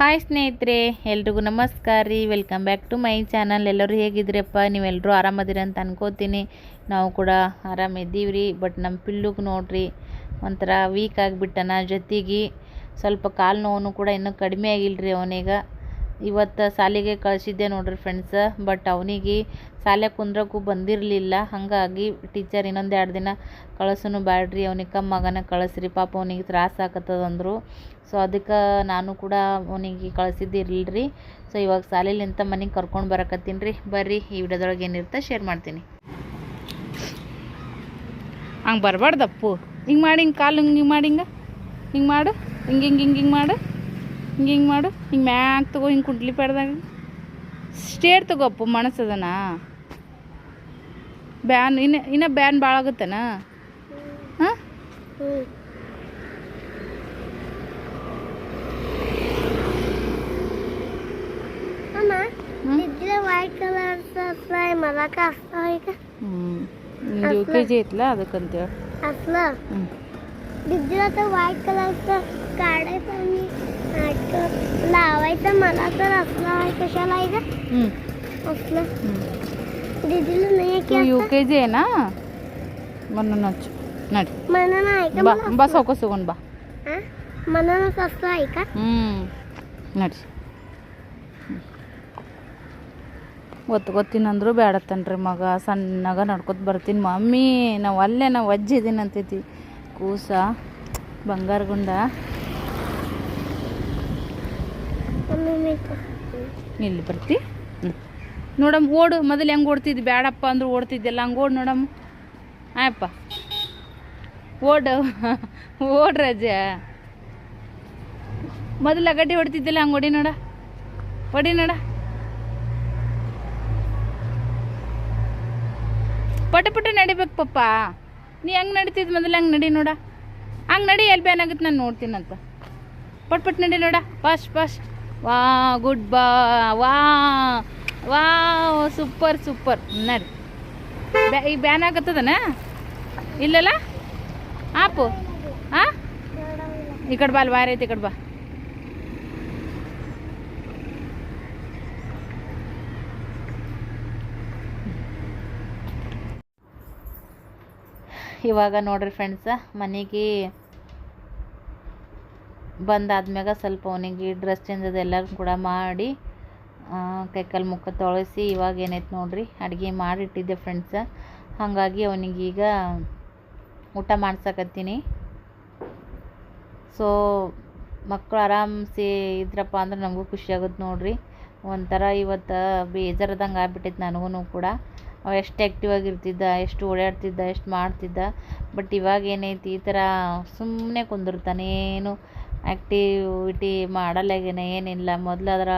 Hi ಸ್ನೇಹಿತರೆ, ಎಲ್ರಿಗೂ ನಮಸ್ಕಾರ ರೀ. Welcome back to my channel ಎಲ್ಲರೂ ಹೇಗಿದ್ರಪ್ಪ ನೀವೆಲ್ಲರೂ ಆರಾಮದಿರಿ ಅಂತ ಅನ್ಕೋತೀನಿ. ನಾವು ಕೂಡ ಆರಾಮಿದ್ದೀವಿ ರೀ. ಬಟ್ ನಮ್ಮ ಪಿಲ್ಲುಗೆ ನೋಡ್ರಿ, ಒಂಥರ ವೀಕ್ ಆಗಿಬಿಟ್ಟನ ಜೊತೆಗೆ ಸ್ವಲ್ಪ ಕಾಲು ನೋವು ಕೂಡ ಇನ್ನೂ ಕಡಿಮೆ ಆಗಿಲ್ಲ ರೀ ಅವನಿಗೆ. ಇವತ್ತು ಸಾಲಿಗೆ ಕಳಿಸಿದ್ದೆ ನೋಡ್ರಿ ಫ್ರೆಂಡ್ಸ ಬಟ್ ಅವನಿಗೆ ಶಾಲೆ ಕುಂದ್ರಕ್ಕೂ ಬಂದಿರಲಿಲ್ಲ. ಹಾಗಾಗಿ ಟೀಚರ್ ಇನ್ನೊಂದು ಎರಡು ದಿನ ಕಳಿಸೋನು ಬ್ಯಾಡ್ರಿ ಅವನಿಗೆ ಕಮ್ಮ ಮಗನ ಕಳಿಸ್ರಿ, ಪಾಪ ಅವನಿಗೆ ತ್ರಾಸ ಆಕತ್ತದ ಅಂದರು ಸೊ ಅದಕ್ಕೆ ನಾನು ಕೂಡ ಅವನಿಗೆ ಕಳಿಸಿದ್ದಿರಲಿಲ್ಲ ರೀ ಸೊ ಇವಾಗ ಶಾಲೆಲಿಂತ ಮನೆಗೆ ಕರ್ಕೊಂಡು ಬರಕತ್ತೀನಿ. ರೀ ಬರ್ರಿ, ಈ ವಿಡಿಯೋದೊಳಗೆ ಏನಿರುತ್ತೆ ಶೇರ್ ಮಾಡ್ತೀನಿ. ಹಂಗೆ ಬರಬಾರ್ದಪ್ಪು. ಹಿಂಗೆ ಮಾಡಿ, ಹಿಂಗೆ ಕಾಲು ಹಿಂಗೆ ಮಾಡಿ ಹಿಂಗೆ. ಹಿಂಗೆ ಮಾಡು. ಹಿಂಗೆ ಹಿಂಗೆ ಹಿಂಗೆ ಹಿಂಗೆ ಮಾಡು. ಹಿಂಗೆ ಹಿಂಗೆ ಮಾಡು ಹಿಂಗೆ ಮ್ಯಾಗ ತಗೋ ಹಿಂಗೆ ಕುಂಡ್ಲಿ ಪಡ್ದಾಗ ಸ್ಟೇಟ್ ತಗೋಪ್ಪು ಮನಸ್ಸದನ ಬ್ಯಾನ್ ಇನ್ನು ಇನ್ನು ಬ್ಯಾನ್ ಭಾಳ ಆಗುತ್ತನ? ಹಾಂ? ಯು ಕೆ ಜಿ ಐತ್ಲ ಅದಕ್ಕಂತೇಳಿ ಹ್ಞೂ ವೈಟ್ ಕಲರ್ ಕಾಡೆ कलरचं काढायचं आणि नाटक लावायचं मला तर असलं आहे कशाला आहे का ಹ್ಞೂ असलं ಹ್ಞೂ दिदीला नाही आहे की ಯು असं? ಕೆ ಜಿ ಏನಾ ಮೊನ್ನೆ ಹಚ್ಚು ನಡಿ मनानं आहे का ಬಾ मला ಬಾ असलं? ಸಾವ್ಕಾಸ್ ತಗೊಂಡು ಬಾ हा? मनानंच असलं आहे का ಹ್ಞೂ ನಡಿ ಗೊತ್ತು ಗೊತ್ತಿನಂದ್ರು ಬೇಡತ್ತನ್ರಿ ಮಗ ಸಣ್ಣಗ ನಡ್ಕೊತ ಬರ್ತೀನಿ ಮಮ್ಮಿ ನಾವು ಅಲ್ಲೇ ನಾವು ಅಜ್ಜಿ ಇದೀನಿ ಅಂತೈತಿ ಕೂಸ ಬಂಗಾರ ಗುಂಡ ಇಲ್ಲಿ ಬರ್ತಿ? ಹ್ಞೂ ನೋಡಮ್ಮ, ಓಡು. ಮೊದಲು ಹೆಂಗೆ ಓಡ್ತಿದ್ದು? ಬೇಡಪ್ಪ ಅಂದ್ರೆ ಓಡ್ತಿದ್ದೆಲ್ಲ. ಹಂಗೆ ಓಡು ನೋಡಮ್ಮ. ಆಯಪ್ಪ. ಓಡು. ಓಡ್ ರಜ. ಮೊದಲು ಗಡ್ಡಿ ಹೊಡ್ತಿದ್ದಿಲ್ಲ, ಹಂಗೆ ಹೊಡಿ ನೋಡ. ಹೊಡಿ ನೋಡ. ಪಟ ಪಟ ನಡಿಬೇಕು ಪಪ್ಪ. ನೀ ಹೆಂಗೆ ನಡೀತಿದ್ ಮೊದಲು ಹಂಗೆ ನಡಿ ನೋಡ. ಹಂಗೆ ನಡಿ, ಎಲ್ಲಿ ಬ್ಯಾನ್ ಆಗುತ್ತೆ ನಾನು ನೋಡ್ತೀನಂತ. ಪಟ್ ಪಟ್ ನಡಿ ನೋಡ. ಫಾಸ್ಟ್ ಫಾಸ್ಟ್ ವಾ, ಗುಡ್ ಬಾ, ವಾ ವಾ ಸೂಪರ್ ಸೂಪರ್. ಬ್ಯಾ ಈಗ ಬ್ಯಾನ್ ಆಗತ್ತದನ ಇಲ್ಲಲ್ಲ? ಆಪು ಆ? ಈ ಕಡೆ ಬಾ, ಅಲ್ಲಿ ವಾರ ಐತಿ, ಈ ಕಡೆ ಬಾ. ಇವಾಗ ನೋಡ್ರಿ ಫ್ರೆಂಡ್ಸ ಮನೆಗೆ ಬಂದಾದ್ಮ್ಯಾಗ ಸ್ವಲ್ಪ ಅವನಿಗೆ ಡ್ರೆಸ್ ಚೇಂಜ್ ಅದೆಲ್ಲರೂ ಕೂಡ ಮಾಡಿ ಕೈಕಾಲು ಮುಖ ತೊಳಸಿ ಇವಾಗ ಏನೈತೆ ನೋಡ್ರಿ, ಅಡುಗೆ ಮಾಡಿಟ್ಟಿದ್ದೆ ಫ್ರೆಂಡ್ಸ ಹಾಗಾಗಿ ಅವನಿಗೀಗ ಊಟ ಮಾಡ್ಸಕತ್ತೀನಿ. ಸೊ ಮಕ್ಕಳು ಆರಾಮ್ಸಿ ಇದ್ರಪ್ಪ ಅಂದ್ರೆ ನಮಗೂ ಖುಷಿಯಾಗುತ್ತೆ ನೋಡ್ರಿ. ಒಂಥರ ಇವತ್ತು ಬೇಜಾರದಂಗೆ ಆಗ್ಬಿಟ್ಟೈತೆ ನನಗೂ ಕೂಡ. ಅವ ಎಷ್ಟು ಆ್ಯಕ್ಟಿವ್ ಆಗಿರ್ತಿದ್ದ, ಎಷ್ಟು ಓಡಾಡ್ತಿದ್ದ, ಎಷ್ಟು ಮಾಡ್ತಿದ್ದ. ಬಟ್ ಇವಾಗ ಏನೈತಿ, ಈ ಥರ ಸುಮ್ಮನೆ ಕುಂದಿರ್ತಾನೆ ಏನು ಆ್ಯಕ್ಟಿವಿಟಿ ಮಾಡಲ್ಲಾಗೇನೆ ಏನಿಲ್ಲ. ಮೊದಲಾದ್ರೆ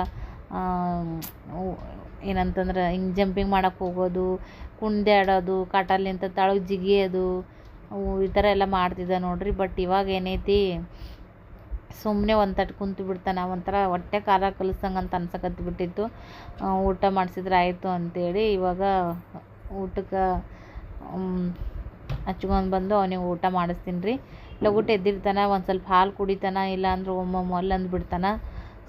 ಏನಂತಂದ್ರೆ, ಹಿಂಗೆ ಜಂಪಿಂಗ್ ಮಾಡಕ್ಕೆ ಹೋಗೋದು ಕುಣಿದಾಡೋದು ಕಾಟಲ್ಲಿಂತ ತಳಗೆ ಜಿಗಿಯೋದು ಅವು ಈ ಥರ ಎಲ್ಲ ಮಾಡ್ತಿದ್ದ ನೋಡ್ರಿ. ಬಟ್ ಇವಾಗ ಏನೈತಿ ಸುಮ್ಮನೆ ಒಂದು ತಟ್ಟು ಕುಂತು ಬಿಡ್ತಾನೆ. ಒಂಥರ ಹೊಟ್ಟೆ ಖಾರ ಕಲಿಸ್ದಂಗೆ ಅಂತ ಅನ್ಸಕತ್ತು ಬಿಟ್ಟಿತ್ತು. ಊಟ ಮಾಡಿಸಿದ್ರೆ ಆಯಿತು ಅಂತೇಳಿ ಇವಾಗ ಊಟಕ್ಕೆ ಹಚ್ಕೊಂಡು ಬಂದು ಅವನಿಗೆ ಊಟ ಮಾಡಿಸ್ತೀನಿ ರೀ. ಲಗುಟ್ ಎದ್ದಿರ್ತಾನೆ, ಒಂದು ಸ್ವಲ್ಪ ಹಾಲು ಕುಡಿತಾನ, ಇಲ್ಲ ಅಂದ್ರೆ ಒಮ್ಮೊಮ್ಮೆ ಅಲ್ಲಿ ಅಂದ್ಬಿಡ್ತಾನೆ.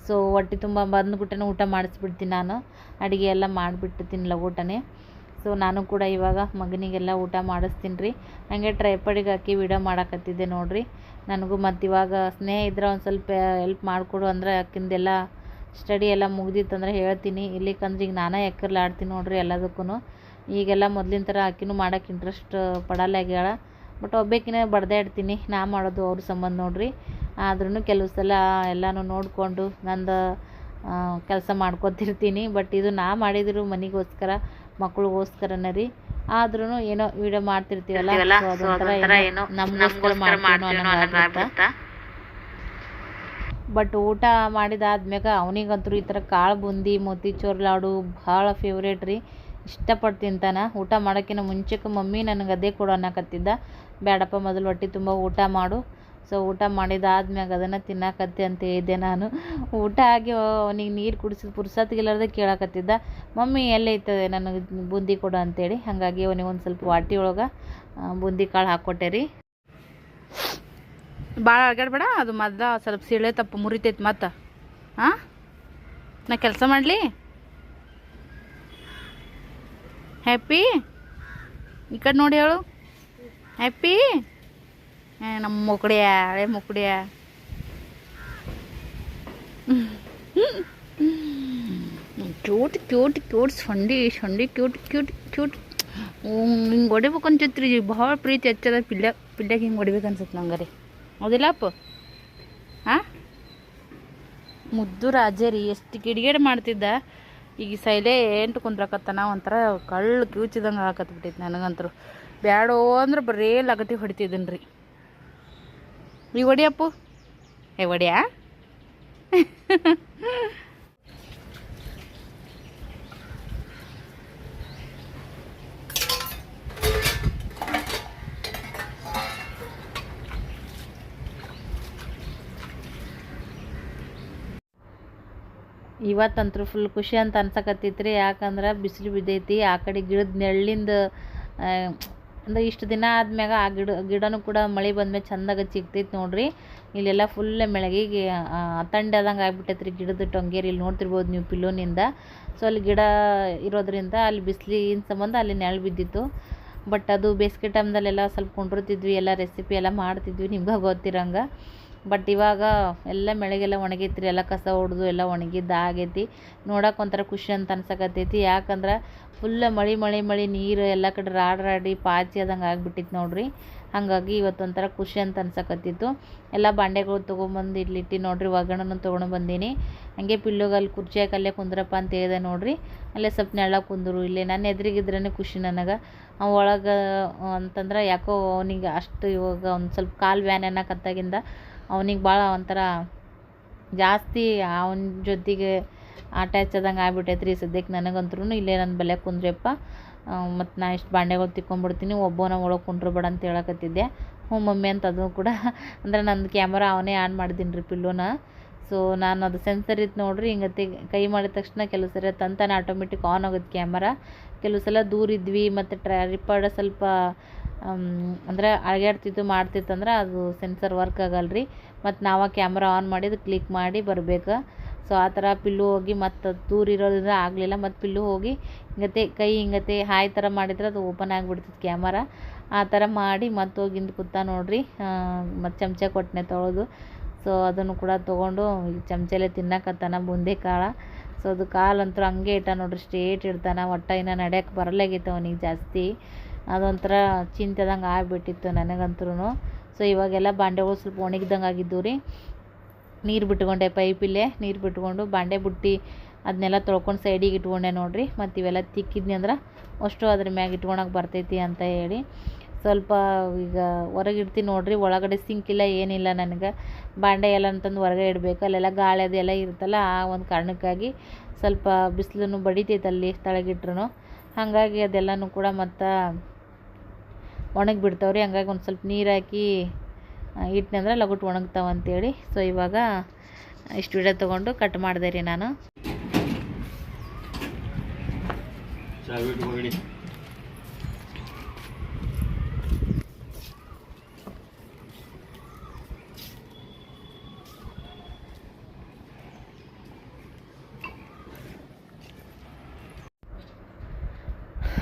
ಸೊ ಹೊಟ್ಟೆ ತುಂಬ ಬಂದ್ಬಿಟ್ಟನೆ ಊಟ ಮಾಡಿಸ್ಬಿಡ್ತೀನಿ ನಾನು. ಅಡುಗೆ ಎಲ್ಲ ಮಾಡಿಬಿಟ್ಟಿರ್ತೀನಿ ಲಗುಟನೆ ಸೊ ನಾನು ಕೂಡ ಇವಾಗ ಮಗನಿಗೆಲ್ಲ ಊಟ ಮಾಡಿಸ್ತೀನಿ ರೀ ಹಾಗೆ ಟ್ರೈಪಡಿಗೆ ಹಾಕಿ ವಿಡಿಯೋ ಮಾಡಕತ್ತಿದ್ದೆ ನೋಡಿರಿ. ನನಗೂ ಮತ್ತು ಇವಾಗ ಸ್ನೇಹ ಇದ್ರೆ ಒಂದು ಸ್ವಲ್ಪ ಹೆಲ್ಪ್ ಮಾಡಿಕೊಡು ಅಂದ್ರೆ ಅಕ್ಕಿಂದೆಲ್ಲ ಸ್ಟಡಿ ಎಲ್ಲ ಮುಗ್ದಿತ್ತಂದ್ರೆ ಹೇಳ್ತೀನಿ. ಇಲ್ಲಿಕಂದ್ರೆ ಈಗ ನಾನೇ ಎಕ್ಕರ್ಲಾಡ್ತೀನಿ ನೋಡ್ರಿ ಎಲ್ಲದಕ್ಕೂ ಈಗೆಲ್ಲ ಮೊದಲಿನ ಥರ ಆಕಿನೂ ಮಾಡೋಕ್ಕೆ ಇಂಟ್ರೆಸ್ಟ್ ಪಡಲ್ಲಾಗ್ಯಾಳ ಬಟ್ ಒಬ್ಬೇಕಿನ ಬಡ್ದೇ ಇಡ್ತೀನಿ ನಾ ಮಾಡೋದು ಅವ್ರ ಸಂಬಂಧ ನೋಡ್ರಿ. ಆದ್ರೂ ಕೆಲವು ಸಲ ಎಲ್ಲನೂ ನೋಡಿಕೊಂಡು ನಂದು ಕೆಲಸ ಮಾಡ್ಕೊತಿರ್ತೀನಿ. ಬಟ್ ಇದು ನಾ ಮಾಡಿದ್ರು ಮನೆಗೋಸ್ಕರ ಮಕ್ಳಿಗೋಸ್ಕರನೇ ರೀ. ಆದ್ರೂ ಏನೋ ವಿಡಿಯೋ ಮಾಡ್ತಿರ್ತೀವಲ್ಲ ಏನೋ ನಮಗೋಸ್ಕರ. ಬಟ್ ಊಟ ಮಾಡಿದಾದ್ಮ್ಯಾಗ ಅವನಿಗಂತೂ ಈ ಥರ ಕಾಳು ಬುಂದಿ ಮೋತಿಚೂರ್ ಲಾಡು ಭಾಳ ಫೇವ್ರೇಟ್ ರೀ. ಇಷ್ಟಪಟ್ಟು ತಿಂತಾನ ಊಟ ಮಾಡೋಕ್ಕಿಂತ ಮುಂಚೆಕ್ಕೆ ಮಮ್ಮಿ ನನಗೆ ಅದೇ ಕೊಡು ಅನ್ನಕತ್ತಿದ್ದ. ಬೇಡಪ್ಪ ಮೊದಲು ಹೊಟ್ಟೆ ತುಂಬ ಊಟ ಮಾಡು. ಸೊ ಊಟ ಮಾಡಿದಾದ್ಮ್ಯಾಗ ಅದನ್ನು ತಿನ್ನಕತ್ತೆ ಅಂತ ಹೇಳಿದ್ದೆ ನಾನು. ಊಟ ಆಗಿ ಅವನಿಗೆ ನೀರು ಕುಡಿಸಿದ ಪುರ್ಸತ್ಗಿಲ್ಲಾರ್ದೆ ಕೇಳಕತ್ತಿದ್ದ. ಮಮ್ಮಿ ಎಲ್ಲೈತದೆ ನನಗೆ ಬೂಂದಿ ಕೊಡು ಅಂತೇಳಿ. ಹಾಗಾಗಿ ಅವನಿಗೆ ಒಂದು ಸ್ವಲ್ಪ ವಾಟಿ ಒಳಗೆ ಬೂಂದಿ ಕಾಳು ಹಾಕ್ಕೊಟ್ಟೆ ರೀ. ಭಾಳ ಬೇಡ, ಅದು ಮದ್ದ ಸ್ವಲ್ಪ ಸೀಳೆ ತಪ್ಪು ಮುರಿತೈತೆ ಮತ್ತೆ. ಹಾಂ ನಾ ಕೆಲಸ ಮಾಡಲಿ? ಹ್ಯಾಪಿ ಈ ಕಡೆ ನೋಡಿ ಹೇಳು. ಹ್ಯಾಪಿ ನಮ್ಮ ಮುಕ್ಕಡಿಯ ಹಳೆ ಮುಕ್ಕಡಿಯ ಕ್ಯೂಟ್ ಕ್ಯೂಟ್ ಕ್ಯೂಟ್ ಸಂಡಿ ಸಂಡಿ ಕ್ಯೂಟ್ ಕ್ಯೂಟ್ ಕ್ಯೂಟ್ ಹಿಂಗೆ ಹೊಡಿಬೇಕು ಅನ್ಸತ್ರಿ ಭಾಳ ಪ್ರೀತಿ ಹಚ್ಚದ ಪಿಲ್ಲ ಪಿಲ್ಯಾಗ ಹಿಂಗೆ ಹೊಡಿಬೇಕು ಅನ್ಸತ್ತೆ ನಂಗೆ ರೀ. ಹೌದಿಲ್ಲಪ್ಪ ಹಾಂ ಮುದ್ದು ರಾಜ ರೀ, ಎಷ್ಟು ಗಿಡಗಿಡ ಮಾಡ್ತಿದ್ದ. ಈಗ ಸೈಲೆಂಟ್ ಕುಂದ್ರಕತ್ತನ ಒಂಥರ ಕಳ್ಳು ಕಿವುಚಿದಂಗೆ ಹಾಕತ್ ಬಿಟ್ಟಿತ್ತು ನನಗಂತರು ಬ್ಯಾಡೋ ಅಂದ್ರೆ ಬರೇ ಲಗತಿ ಹೊಡಿತಿದ್ದೀನಿ ರೀ ಈಗ ಒಡಿಯಪ್ಪು ಏ, ಹೊಡಿಯಾ? ಇವತ್ತಂತೂ ಫುಲ್ ಖುಷಿ ಅಂತ ಅನ್ಸಕತ್ತೈತ್ರಿ. ಯಾಕಂದ್ರೆ ಬಿಸಿಲು ಬಿದ್ದೈತಿ, ಆ ಕಡೆ ಗಿಡದ ನೆಳ್ಳಿಂದ ಅಂದ್ರೆ ಇಷ್ಟು ದಿನ ಆದ್ಮ್ಯಾಗ ಆ ಗಿಡ, ಗಿಡನೂ ಕೂಡ ಮಳೆ ಬಂದ್ಮೇಲೆ ಚಂದಾಗ ಸಿಗ್ತೈತಿ ನೋಡ್ರಿ. ಇಲ್ಲೆಲ್ಲ ಫುಲ್ ಮೆಳಗಿಗೆ ಆಗ್ಬಿಟ್ಟೈತೆ ರೀ ಗಿಡದ ಟೊಂಗೇರಿ. ಇಲ್ಲಿ ನೋಡ್ತಿರ್ಬೋದು ನೀವು ಪಿಲ್ಲೋನಿಂದ. ಸೊ ಅಲ್ಲಿ ಗಿಡ ಇರೋದ್ರಿಂದ ಅಲ್ಲಿ ಬಿಸಿಲಿನ ಸಂಬಂಧ ಅಲ್ಲಿ ನೆರಳು ಬಿದ್ದಿತ್ತು. ಬಟ್ ಅದು ಬೇಸಿಗೆ ಟೈಮ್ದಲ್ಲೆಲ್ಲ ಸ್ವಲ್ಪ ಕೊಂಡಿರ್ತಿದ್ವಿ, ಎಲ್ಲ ರೆಸಿಪಿ ಎಲ್ಲ ಮಾಡ್ತಿದ್ವಿ, ನಿಮ್ಗೆ ಗೊತ್ತಿರಂಗೆ. ಬಟ್ ಇವಾಗ ಎಲ್ಲ ಮೆಳೆಗೆಲ್ಲ ಒಣಗೈತಿ ರೀ ಎಲ್ಲ ಕಸ ಹೊಡೆದು ಎಲ್ಲ ಒಣಗಿದ್ದ ಆಗೈತಿ. ನೋಡಕ್ಕೆ ಒಂಥರ ಖುಷಿ ಅಂತ ಅನ್ಸಕತ್ತೈತಿ. ಯಾಕಂದ್ರೆ ಫುಲ್ ಮಳೆ ಮಳೆ ಮಳೆ, ನೀರು ಎಲ್ಲ ಕಡೆ ರಾಡ್ ರಾಡಿ ಪಾಚಿ ಆದಂಗೆ ಆಗಿಬಿಟ್ಟಿತ್ತು ನೋಡಿರಿ. ಹಾಗಾಗಿ ಇವತ್ತೊಂಥರ ಖುಷಿ ಅಂತ ಅನ್ಸಕತ್ತಿತ್ತು. ಎಲ್ಲ ಬಾಂಡೆಗಳು ತೊಗೊಂಬಂದು ಇಲ್ಲಿಟ್ಟು ನೋಡ್ರಿ, ಒಗ್ಗರಣೆನೂ ತೊಗೊಂಡು ಬಂದೀನಿ. ಹಾಗೆ ಪಿಲ್ಲುಗೆ ಅಲ್ಲಿ ಕುರ್ಚಿಯಾಗ ಅಲ್ಲೇ ಕುಂದ್ರಪ್ಪ ಅಂತ ಹೇಳಿದೆ ನೋಡ್ರಿ. ಅಲ್ಲೇ ಸ್ವಲ್ಪ ನೆಳ ಕುಂದ್ರು ಇಲ್ಲೇ. ನನ್ನ ಎದುರಿಗಿದ್ರೇ ಖುಷಿ ನನಗೆ. ಅವ ಒಳಗೆ ಅಂತಂದ್ರೆ ಯಾಕೋ ಅವನಿಗೆ ಅಷ್ಟು ಇವಾಗ ಒಂದು ಸ್ವಲ್ಪ ಕಾಲು ವ್ಯಾನ್ ಅನ್ನಕತ್ತಾಗಿಂದ ಅವನಿಗೆ ಭಾಳ ಒಂಥರ ಜಾಸ್ತಿ ಅವನ ಜೊತೆಗೆ ಅಟ್ಯಾಚ್ ಆದಂಗೆ ಆಗ್ಬಿಟ್ಟೈತೆ ರೀ ಸದ್ಯಕ್ಕೆ ನನಗಂತ್ರೂ ಇಲ್ಲೇ ನನ್ನ ಬಲ್ಲೆ ಕುಂದ್ರಿಯಪ್ಪ ಮತ್ತು ನಾ ಇಷ್ಟು ಬಾಂಡೆಗಳು ತಿಕ್ಕೊಂಬಿಡ್ತೀನಿ ಒಬ್ಬನ ಒಳಗೆ ಕುಂಡ್ರು ಬೇಡ ಅಂತ ಹೇಳಕತ್ತಿದ್ದೆ. ಹ್ಞೂ ಮಮ್ಮಿ ಅಂತ ಅದು ಕೂಡ. ಅಂದ್ರೆ ನಂದು ಕ್ಯಾಮರಾ ಅವನೇ ಆನ್ ಮಾಡಿದ್ದೀನಿ ರೀ ಪಿಲ್ಲೋನ. ಸೊ ನಾನು ಅದು ಸೆನ್ಸರ್ ಇತ್ತು ನೋಡ್ರಿ ಹಿಂಗತಿ ಕೈ ಮಾಡಿದ ತಕ್ಷಣ ಕೆಲವು ಸರಿ ತಂತಾನೆ ಆಟೋಮೆಟಿಕ್ ಆನ್ ಆಗೋದು ಕ್ಯಾಮರಾ ಕೆಲವು ಸಲ ದೂರ ಇದ್ವಿ, ಮತ್ತು ಟ್ರ್ಯಾರಿಪಾಡ್ ಸ್ವಲ್ಪ ಅಂದ್ರೆ ಮಾಡ್ತಿತ್ತು ಮಾಡ್ತಿತ್ತಂದ್ರೆ ಅದು ಸೆನ್ಸರ್ ವರ್ಕ್ ಆಗಲ್ಲ ರೀ ಮತ್ತು ನಾವು ಕ್ಯಾಮ್ರಾ ಆನ್ ಮಾಡಿದ್ದು ಕ್ಲಿಕ್ ಮಾಡಿ ಬರಬೇಕು. ಸೊ ಆ ಥರ ಪಿಲ್ಲು ಹೋಗಿ ಮತ್ತು ದೂರ ಇರೋದ್ರಿಂದ ಆಗಲಿಲ್ಲ. ಮತ್ತು ಪಿಲ್ಲು ಹೋಗಿ ಹಿಂಗತೆ ಕೈ ಹಿಂಗತೆ ಹಾಯ್ ಥರ ಮಾಡಿದ್ರೆ ಅದು ಓಪನ್ ಆಗಿಬಿಡ್ತಿತ್ತು ಕ್ಯಾಮರಾ ಆ ಥರ ಮಾಡಿ ಮತ್ತೆ ಹೋಗಿ ಹಿಂದೆ ಕೂತ ನೋಡ್ರಿ. ಮತ್ತು ಚಮಚ ಕೊಟ್ಟನೆ ತೊಳೆದು. ಸೊ ಅದನ್ನು ಕೂಡ ತೊಗೊಂಡು ಈಗ ಚಮಚಲ್ಲೇ ತಿನ್ನಕತ್ತಾನ ಬುಂದೆ ಕಾಳು. ಸೊ ಅದು ಕಾಲಂತೂ ಹಂಗೆ ಇಟ್ಟ ನೋಡ್ರಿ, ಸ್ಟ್ರೇಟ್ ಇಡ್ತಾನ ಒಟ್ಟ ಇನ್ನು ನಡೆಯಕ್ಕೆ ಬರಲಾಗಿತ್ತು ಅವನಿಗೆ ಜಾಸ್ತಿ. ಅದೊಂಥರ ಚಿಂತೆದಂಗೆ ಆಗ್ಬಿಟ್ಟಿತ್ತು ನನಗಂತೂ ಸೊ ಇವಾಗೆಲ್ಲ ಬಾಂಡೆಗಳು ಸ್ವಲ್ಪ ಒಣಗಿದಂಗೆ ಆಗಿದ್ದು ರೀ. ನೀರು ಬಿಟ್ಕೊಂಡೆ ಪೈಪಿಲ್ಲೇ, ನೀರು ಬಿಟ್ಕೊಂಡು ಬಾಂಡೆ ಬುಟ್ಟಿ ಅದನ್ನೆಲ್ಲ ತೊಳ್ಕೊಂಡು ಸೈಡಿಗೆ ಇಟ್ಕೊಂಡೆ ನೋಡ್ರಿ. ಮತ್ತು ಇವೆಲ್ಲ ತಿಕ್ಕಿದ್ನಿ ಅಂದ್ರೆ ಅಷ್ಟು ಅದ್ರ ಮ್ಯಾಗ ಇಟ್ಕೊಳಕ್ಕೆ ಬರ್ತೈತಿ ಅಂತ ಹೇಳಿ. ಸ್ವಲ್ಪ ಈಗ ಹೊರಗೆ ಇಡ್ತೀನಿ ನೋಡಿರಿ, ಒಳಗಡೆ ಸಿಂಕ್ ಇಲ್ಲ, ಏನಿಲ್ಲ ನನಗೆ. ಬಾಂಡೆ ಎಲ್ಲ ಅಂತಂದು ಹೊರಗೆ ಇಡಬೇಕು, ಅಲ್ಲೆಲ್ಲ ಗಾಳಿ ಅದೆಲ್ಲ ಇರುತ್ತಲ್ಲ, ಆ ಒಂದು ಕಾರಣಕ್ಕಾಗಿ ಸ್ವಲ್ಪ ಬಿಸಿಲನ್ನು ಬಡಿತೈತೆ ಅಲ್ಲಿ ತಳಗಿಟ್ರು ಹಾಗಾಗಿ ಅದೆಲ್ಲನೂ ಕೂಡ ಮತ್ತು ಒಣಗಿ ಬಿಡ್ತಾವ್ರಿ, ಹಂಗಾಗಿ ಒಂದು ಸ್ವಲ್ಪ ನೀರು ಹಾಕಿ ಇಟ್ಟಿನಂದ್ರೆ ಲಗುಟ್ ಒಣಗ್ತಾವ ಅಂತೇಳಿ. ಸೊ ಇವಾಗ ಇಷ್ಟು ವಿಡಿಯೋ ತೊಗೊಂಡು ಕಟ್ ಮಾಡಿದೆ ರೀ ನಾನು.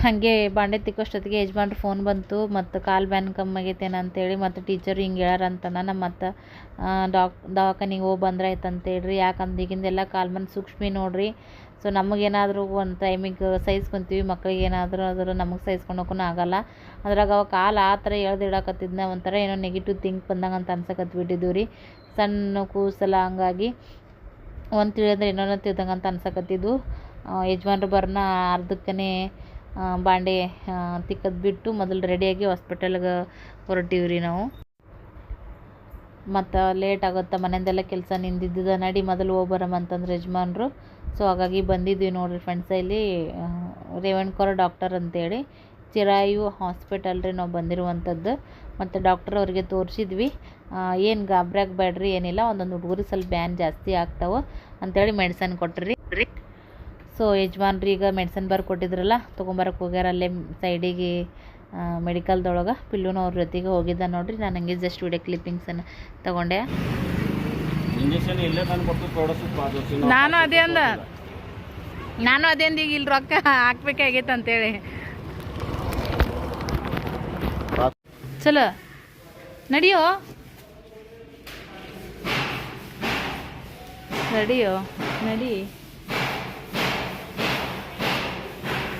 ಹಾಗೆ ಬಾಂಡೆ ತಿಕ್ಕೋಷ್ಟೊತ್ತಿಗೆ ಯಜಮಾನ್ರು ಫೋನ್ ಬಂತು, ಮತ್ತು ಕಾಲು ಬ್ಯಾನ್ ಕಮ್ಮಾಗೈತೇನ ಅಂತೇಳಿ ಮತ್ತು ಟೀಚರ್ ಹಿಂಗೆ ಹೇಳಾರಂತನ ನಮ್ಮ ಮತ್ತು ಡಾಕ್ ದವಾಖಾನಿಗೆ ಹೋಗಿ ಬಂದ್ರೆ ಆಯ್ತು ಅಂತೇಳ್ರಿ ಯಾಕಂದ್ರೆ ಈಗಿಂದೆಲ್ಲ ಕಾಲು ಬಂದು ಸೂಕ್ಷ್ಮಿ ನೋಡ್ರಿ. ಸೊ ನಮಗೇನಾದರೂ ಒಂದು ಟೈಮಿಗೆ ಸಹಿಸ್ಕೊತೀವಿ ಮಕ್ಳಿಗೆ ಏನಾದರೂ ಆದರೂ ನಮಗೆ ಸಹಿಸ್ಕೊಳಕ್ಕೂ ಆಗಲ್ಲ. ಅದ್ರಾಗ ಅವ ಕಾಲು ಆ ಥರ ಎಳ್ದಿಡಕತ್ತಿದ್ನ ಒಂಥರ ಏನೋ ನೆಗೆಟಿವ್ ಥಿಂಕ್ ಬಂದಂಗೆ ಅಂತ ಅನ್ಸಕತ್ಬಿಟ್ಟಿದ್ದೀವಿ ರೀ. ಸಣ್ಣ ಕೂಸಲ ಹಂಗಾಗಿ ಒಂದು ತಿಳಿದ್ರೆ ಇನ್ನೊಂದು ತಿಳ್ದಂಗೆ ಅಂತ ಅನ್ಸಕತ್ತಿದ್ದು. ಯಜಮಾನ್ರು ಬರ್ನ ಅರ್ಧಕ್ಕನೇ ಬಾಂಡೆ ತಿಕ್ಕದ್ ಬಿಟ್ಟು ಮೊದಲು ರೆಡಿಯಾಗಿ ಹಾಸ್ಪಿಟಲ್ಗೆ ಹೊರಟೀವಿ ರೀ ನಾವು. ಮತ್ತು ಲೇಟ್ ಆಗುತ್ತೆ ಮನೆಯಿಂದೆಲ್ಲ ಕೆಲಸ ನಿಂದಿದ್ದ ನಡಿ ಮೊದಲು ಹೋಗಿ ಬರಮ್ಮ ಅಂತಂದ್ರೆ ಯಜಮಾನ್ರು. ಸೊ ಹಾಗಾಗಿ ಬಂದಿದ್ವಿ ನೋಡಿರಿ ಫ್ರೆಂಡ್ಸ್ ಇಲ್ಲಿ ರೇವಣ್ಕರ್ ಡಾಕ್ಟರ್ ಅಂತೇಳಿ. ಚಿರಾಯು ಹಾಸ್ಪಿಟಲ್ ರೀ ನಾವು ಬಂದಿರುವಂಥದ್ದು. ಮತ್ತು ಡಾಕ್ಟರ್ ಅವ್ರಿಗೆ ತೋರಿಸಿದ್ವಿ. ಏನು ಗಾಬ್ರಾಗಬೇಡ್ರಿ ಏನಿಲ್ಲ, ಒಂದೊಂದು ಹುಡುಗರಿಗೆ ಸ್ವಲ್ಪ ಬ್ಯಾನ್ ಜಾಸ್ತಿ ಆಗ್ತಾವೆ ಅಂತೇಳಿ ಮೆಡಿಸನ್ ಕೊಟ್ರಿ. ಸೊ ಯಜಮಾನ್ರಿ ಈಗ ಮೆಡಿಸನ್ ಬರ್ ಕೊಟ್ಟಿದ್ರಲ್ಲ ತೊಗೊಂಬರಕ್ಕೆ ಹೋಗ್ಯಾರ ಅಲ್ಲೇ ಸೈಡಿಗೆ ಮೆಡಿಕಲ್ದೊಳಗೆ ಪಿಲ್ಲೂನ ಅವ್ರ ಜೊತೆಗೆ ಹೋಗಿದ್ದ ನೋಡ್ರಿ. ನಾನು ಹಂಗೆ ಜಸ್ಟ್ ವಿಡಿಯೋ ಕ್ಲಿಪ್ಪಿಂಗ್ಸನ್ನು ತೊಗೊಂಡೆ. ನಾನು ಅದೇ ಅಂದ. ನಾನು ಅದೇ ಅಂದ ಈಗ ಇಲ್ಲಿ ರೊಕ್ಕ ಹಾಕ್ಬೇಕಾಗೈತೆ ಅಂತೇಳಿ. ಚಲೋ. ನಡಿಯೋ? ನಡಿಯೋ? ನಡಿ.